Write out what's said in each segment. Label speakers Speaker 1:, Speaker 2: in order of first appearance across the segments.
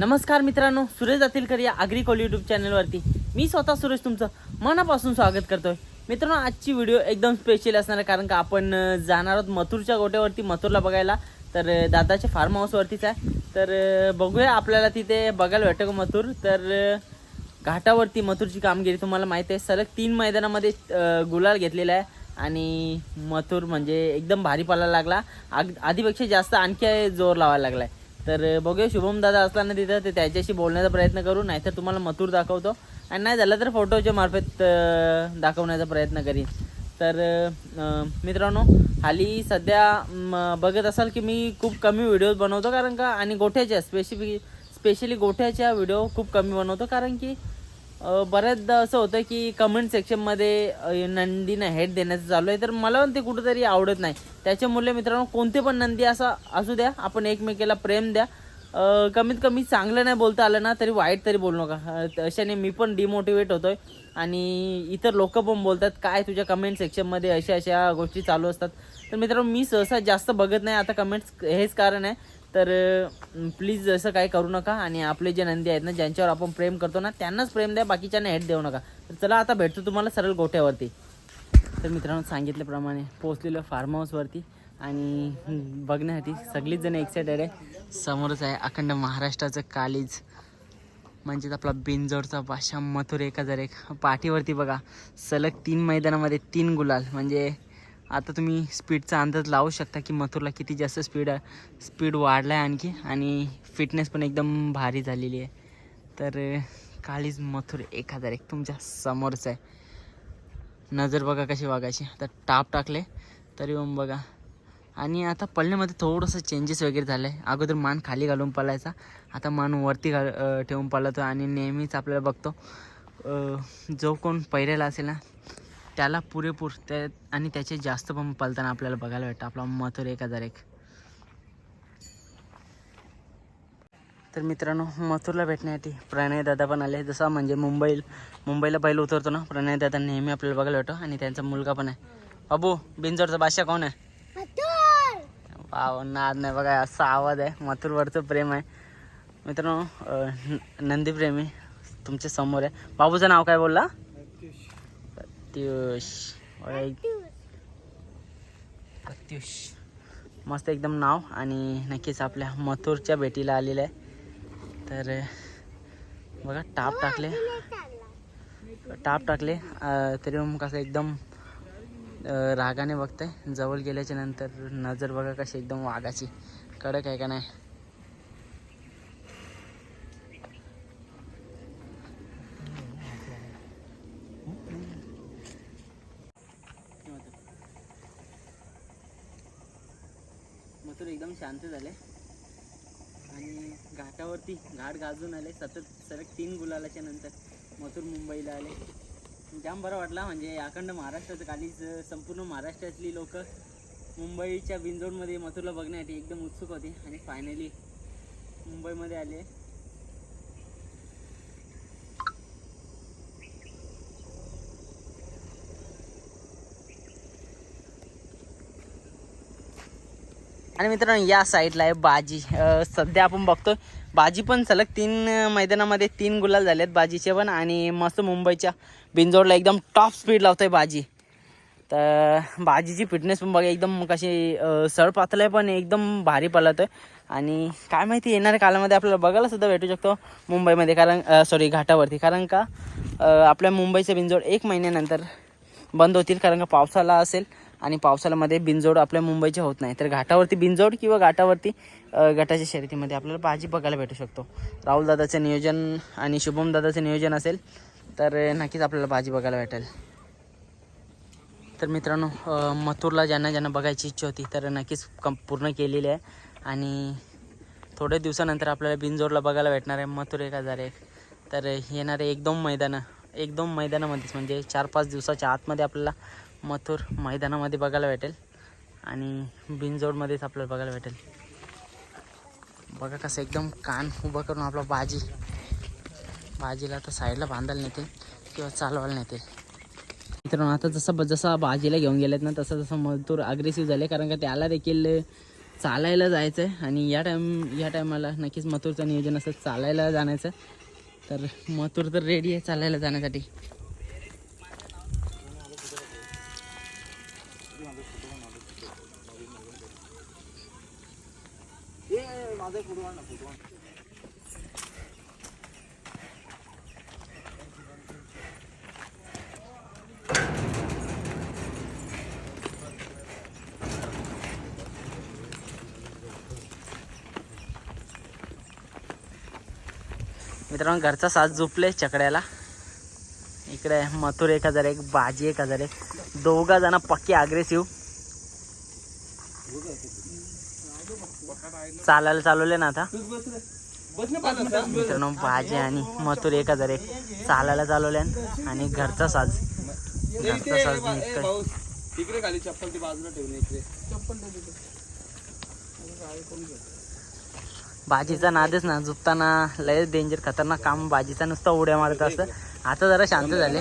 Speaker 1: नमस्कार मित्रांनो सुरेश जातीलकर या अग्रिकॉल यूट्यूब चॅनलवरती मी स्वतः सुरेश तुमचं मनापासून स्वागत करतोय. मित्रांनो आजची व्हिडिओ एकदम स्पेशल असणार आहे कारण का आपण जाणार आहोत मथुरच्या गोट्यावरती मथुरला बघायला. तर दादाच्या फार्म हाऊसवरतीच आहे. तर बघूया आपल्याला तिथे बघायला भेटतं का मथुर. तर घाटावरती मथुरची कामगिरी तुम्हाला माहिती आहे. सलग तीन मैदानामध्ये गुलाल घेतलेला आहे. आणि मथुर म्हणजे एकदम भारी पडायला लागला. आग आधीपेक्षा जास्त आणखी जोर लावायला लागलाय. तर बघूया शुभम दादा असताना तिथं ते त्याच्याशी बोलण्याचा प्रयत्न करू नाहीतर तुम्हाला मथुर दाखवतो. आणि नाही झालं तर फोटोच्या मार्फत दाखवण्याचा प्रयत्न करीन. तर मित्रांनो हाली सध्या म, बघत असाल की मी खूप कमी व्हिडिओज बनवतो कारण का आणि गोठ्याच्या स्पेसिफिक स्पेशली गोठ्याच्या व्हिडिओ खूप कमी बनवतो कारण की बऱ्याचदा असं होतं की कमेंट सेक्शनमध्ये नंदीनं हेड देण्याचं चालू आहे. तर मला पण ते कुठंतरी आवडत नाही. त्याच्यामुळे मित्रांनो कोणते पण नंदी असा असू द्या आपण एकमेकीला प्रेम द्या. कमीत कमी चांगलं नाही बोलता आलं ना तरी वाईट तरी बोलू नका. अशाने मी पण डिमोटिवेट होतोय. आणि इतर लोक पण बोलतात काय तुझ्या कमेंट सेक्शनमध्ये अशा अशा गोष्टी चालू असतात? तर मित्रांनो मी सहसा जास्त बघत नाही. आता कमेंट्स हेच कारण आहे. तर प्लीज असं काय करू नका आणि आपले जे नंदी आहेत ना ज्यांच्यावर आपण प्रेम करतो ना त्यांनाच प्रेम द्या बाकीच्यांना हेट देऊ नका. तर चला आता भेटतो तुम्हाला सरळ गोठ्यावरती. तर मित्रांनो सांगितल्याप्रमाणे पोचलेलं फार्म हाऊसवरती आणि बघण्यासाठी सगळीच जण एक्सायटेड आहे. समोरच आहे अखंड महाराष्ट्राचं कालीज. म्हणजेच आपला बिनजोडचा बादशाह मथुर एक हजार एक पाठीवरती बघा. सलग तीन मैदानामध्ये तीन गुलाल. म्हणजे आता तुम्ही स्पीडचा अंदाज लावू शकता की मथुरला किती जास्त स्पीड स्पीड वाढला आहे आणखी आणि फिटनेस पण एकदम भारी झालेली आहे. तर काळीज मथुर एक हजार एक तुमच्या समोरच आहे. नजर बघा कशी वागायची. आता टाप टाकले तरी पण बघा. आणि आता पळण्यामध्ये थोडंसं चेंजेस वगैरे झालं आहे अगोदर मान खाली घालून पळायचा. आता मान वरती घाल ठेवून पळतो आणि नेहमीच आपल्याला बघतो. जो कोण पहिऱ्याला असेल ना त्याला पुरेपूर त्या आणि त्याचे जास्त पण पळताना आपल्याला बघायला भेटतं. आपला मथुर एक हजार एक. तर मित्रांनो मथुरला भेटण्यासाठी प्रणय दादा पण आले. जसा म्हणजे मुंबई मुंबईला पहिलं उतरतो ना प्रणय दादा नेहमी आपल्याला बघायला भेटतो आणि त्यांचा मुलगा पण आहे. बाबू बिंजोरचा बादशाह कोण आहे? वाव नाद नाही बघा असा आवाज आहे. मथुरवरचं प्रेम आहे. मित्रांनो अं, न- नंदी प्रेमी तुमच्यासमोर आहे. बाबूचं नाव काय बोलला? प्रत्युष प्रत्युष मस्त एकदम नाव आणि नक्कीच आपल्या मथुरच्या भेटीला आलेलं आहे. तर बघा टाप टाकले. टाप टाकले. तरी मग कसं एकदम रागाने बघतंय. जवळ गेल्याच्यानंतर नजर बघा कशी एकदम वाघाची. कडक आहे का नाही? मथुर एकदम शांत झाले. आणि घाटावरती घाट गाजून आले. सतत सलग तीन गुलालाच्या नंतर मथुर मुंबईला आले. जाम बरं वाटला. म्हणजे अखंड महाराष्ट्राचं कालीच संपूर्ण महाराष्ट्रातली लोक मुंबईच्या बिंजोडमध्ये मथुरला बघण्यासाठी एकदम उत्सुक होती. आणि फायनली मुंबईमध्ये आले. आणि मित्रांनो या साईडला आहे बाजी. सध्या आपण बघतोय बाजी पण सलग तीन मैदानामध्ये तीन गुलाल झाले आहेत बाजीचे पण. आणि मस्त मुंबईच्या बिंजोडला एकदम टॉप स्पीड लावतोय बाजी. तर बाजीची फिटनेस पण बघा एकदम कशी सळ पातळ आहे पण एकदम भारी पळतोय. आणि काय माहिती येणाऱ्या काळामध्ये आपल्याला बघायला सुद्धा भेटू शकतो मुंबईमध्ये कारण सॉरी घाटावरती. कारण का आपल्या मुंबईचे बिंजोड एक महिन्यानंतर बंद होतील कारण का पावसाला असेल. आणि पावसाळ्यामध्ये बिनजोड आपल्या मुंबईचे होत नाही. तर घाटावरती बिनजोड किंवा घाटावरती गटाच्या शर्यतीमध्ये आपल्याला भाजी बघायला भेटू शकतो. राहुल दादाचं नियोजन आणि शुभम दादाचं नियोजन असेल तर नक्कीच आपल्याला भाजी बघायला भेटेल. तर मित्रांनो मथुरला ज्यांना ज्यांना बघायची इच्छा होती तर नक्कीच कम पूर्ण केलेली आहे. आणि थोड्या दिवसानंतर आपल्याला बिनजोडला बघायला भेटणार आहे मथुर एक हजार एक. तर येणारे एक दोन मैदानं एक दोन मैदानामध्येच म्हणजे चार पाच दिवसाच्या आतमध्ये आपल्याला मथुर मैदानामध्ये बघायला भेटेल. आणि बिनजोडमध्येच आपल्याला बघायला भेटेल. बघा कसं एकदम कान उभं करून आपला बाजी. बाजीला तर साईडला बांधायला नेते किंवा चालवायला नेते मित्रांनो आता जसं जसं बाजीला घेऊन गेलेत ना तसं तसं मजदूर अग्रेसिव्ह झाले कारण का त्याला देखील चालायला जायचं आहे आणि या टाईम या टायमाला नक्कीच मथुरचं नियोजन असं चालायला जाण्याचं. तर मथुर तर रेडी आहे चालायला जाण्यासाठी. मित्रांनो घरचा साज झोपले चकड्याला. इकडे मथुर एक हजार एक बाजी एक हजार एक. दोघा जण पक्के अग्रेसिव्ह चालायला चालवले ना आता. मित्रांनो बाजी आणि मथुर एक हजार एक. चालायला चालवले आणि घरचा साज. घरचा साज
Speaker 2: खाली चप्पल ती बाजूला ठेवून इकडे.
Speaker 1: बाजीचा नादच ना झुपताना लय डेंजर खतरनाक काम. बाजीचा नुसता उड्या मारत असतं. आता जरा शांत झाले.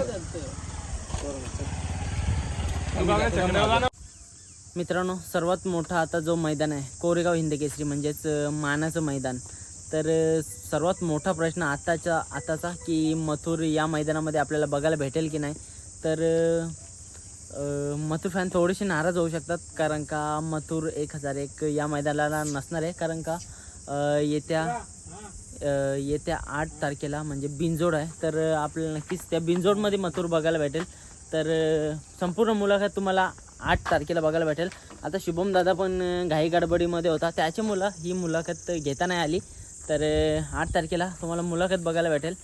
Speaker 1: मित्रांनो सर्वात मोठा आता जो मैदान आहे कोरेगाव हिंदकेसरी म्हणजेच मानाचं मैदान. तर सर्वात मोठा प्रश्न आताचा आताचा की मथुर या मैदानामध्ये आपल्याला बघायला भेटेल की नाही? तर मथुर फॅन थोडेसे नाराज होऊ शकतात कारण का मथुर एक हजार एक या मैदानाला नसणार आहे कारण का येत्या येत्या आठ तारखेला म्हणजे बिंजोड आहे. तर आपल्याला नक्कीच त्या बिंजोडमध्ये मथुर बघायला भेटेल. तर संपूर्ण मुलाखत तुम्हाला आठ तारखेला बघायला भेटेल. आता शुभम दादा पण घाई गडबडीमध्ये होता. त्याची मुलं ही मुलाखत घेता नाही आली. तर आठ तारखेला तुम्हाला मुलाखत बघायला भेटेल.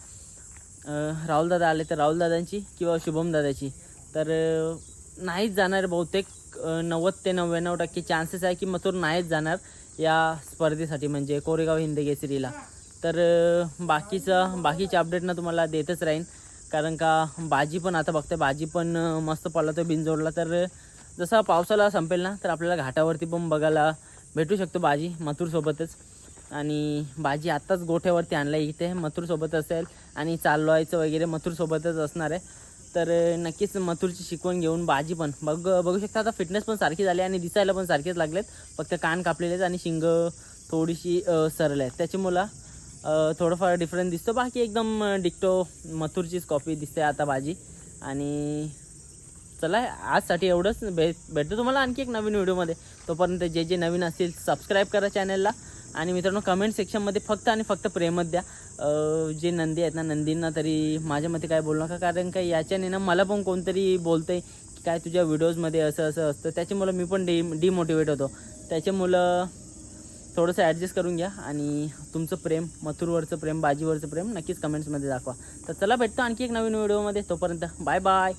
Speaker 1: राहुल राहुलदादा आले तर राहुलदादांची किंवा शुभम दादाची. तर नाहीच जाणार बहुतेक नव्वद ते नव्याण्णव टक्के चान्सेस आहे की मथुर नाहीच जाणार या स्पर्धेसाठी म्हणजे कोरेगाव हिंद केसरीला. तर बाकीचं बाकीचे अपडेटनं तुम्हाला देतच राहीन. कारण का बाजी पण आता बघते बाजी पण मस्त पडला तो बिनजोडला. तर जसा पावसाला संपेल ना तर आपल्याला घाटावरती पण बघायला भेटू शकतो बाजी मथुरसोबतच आणि बाजी आत्ताच गोठ्यावरती आणला इथे मथुरसोबत असेल. आणि चालवायचं वगैरे मथुरसोबतच असणार आहे. तर नक्कीच मथुरची शिकवण घेऊन बाजी पण बघ बघू शकता आता फिटनेस पण सारखी झाली आणि दिसायला पण सारखेच लागलेत. फक्त कान कापलेले आहेत आणि शिंग थोडीशी सरल आहेत त्याच्यामुळं थोडंफार डिफरन्स दिसतो. बाकी एकदम डिक्टो मथुरचीच कॉपी दिसते आता बाजी. आणि चला आजसाठी एवढंच. भे भेटतो तुम्हाला आणखी एक नवीन व्हिडिओमध्ये. तोपर्यंत जे जे नवीन असतील सबस्क्राईब करा चॅनलला आणि मित्रांनो कमेंट सेक्शनमध्ये फक्त आणि फक्त प्रेमच द्या. जे नंदी आहेत ना नंदींना तरी माझ्या मते काय बोलू नका कारण का याच्याने ना मला पण कोणतरी बोलतं आहे की काय तुझ्या व्हिडिओजमध्ये असं असं असतं. त्याच्यामुळं मी पण डी डिमोटिवेट होतो. त्याच्यामुळं थोडंसं ॲडजस्ट करून घ्या आणि तुमचं प्रेम मथुरवरचं प्रेम बाजीवरचं प्रेम नक्कीच कमेंट्समध्ये दाखवा. तर चला भेटतो आणखी एक नवीन व्हिडिओमध्ये. तोपर्यंत बाय बाय